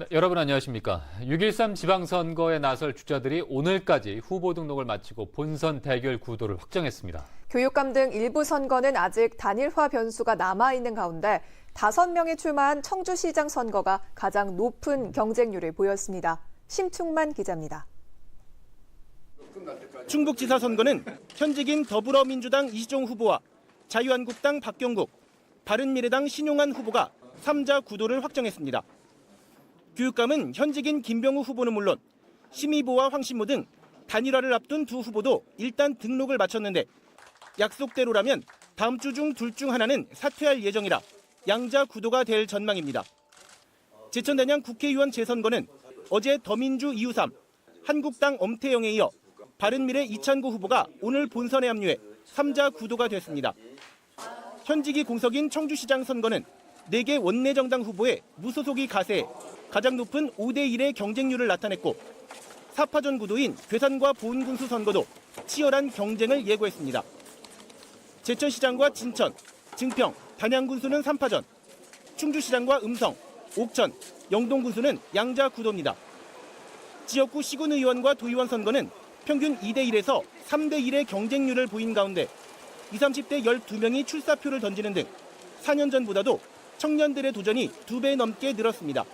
네, 여러분 안녕하십니까. 6.13 지방선거에 나설 주자들이 오늘까지 후보 등록을 마치고 본선 대결 구도를 확정했습니다. 교육감 등 일부 선거는 아직 단일화 변수가 남아있는 가운데 다섯 명이 출마한 청주시장 선거가 가장 높은 경쟁률을 보였습니다. 심충만 기자입니다. 충북지사 선거는 현직인 더불어민주당 이시종 후보와 자유한국당 박경국, 바른미래당 신용한 후보가 3자 구도를 확정했습니다. 교육감은 현직인 김병우 후보는 물론 심의보와 황신모 등 단일화를 앞둔 두 후보도 일단 등록을 마쳤는데 약속대로라면 다음 주 중 둘 중 하나는 사퇴할 예정이라 양자 구도가 될 전망입니다. 제천대냥 국회의원 재선거는 어제 더민주 이우삼, 한국당 엄태영에 이어 바른미래 이찬구 후보가 오늘 본선에 합류해 3자 구도가 됐습니다. 현직이 공석인 청주시장 선거는 4개 원내정당 후보의 무소속이 가세해 가장 높은 5대1의 경쟁률을 나타냈고 4파전 구도인 괴산과 보은군수 선거도 치열한 경쟁을 예고했습니다. 제천시장과 진천, 증평, 단양군수는 3파전, 충주시장과 음성, 옥천, 영동군수는 양자 구도입니다. 지역구 시군의원과 도의원 선거는 평균 2대1에서 3대1의 경쟁률을 보인 가운데 20, 30대 12명이 출사표를 던지는 등 4년 전보다도 청년들의 도전이 2배 넘게 늘었습니다.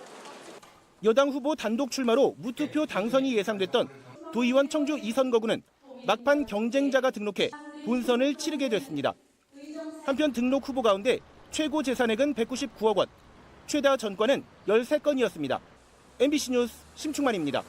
여당 후보 단독 출마로 무투표 당선이 예상됐던 도의원 청주 2선거구는 막판 경쟁자가 등록해 본선을 치르게 됐습니다. 한편 등록 후보 가운데 최고 재산액은 199억 원, 최다 전과는 13건이었습니다. MBC 뉴스 심충만입니다.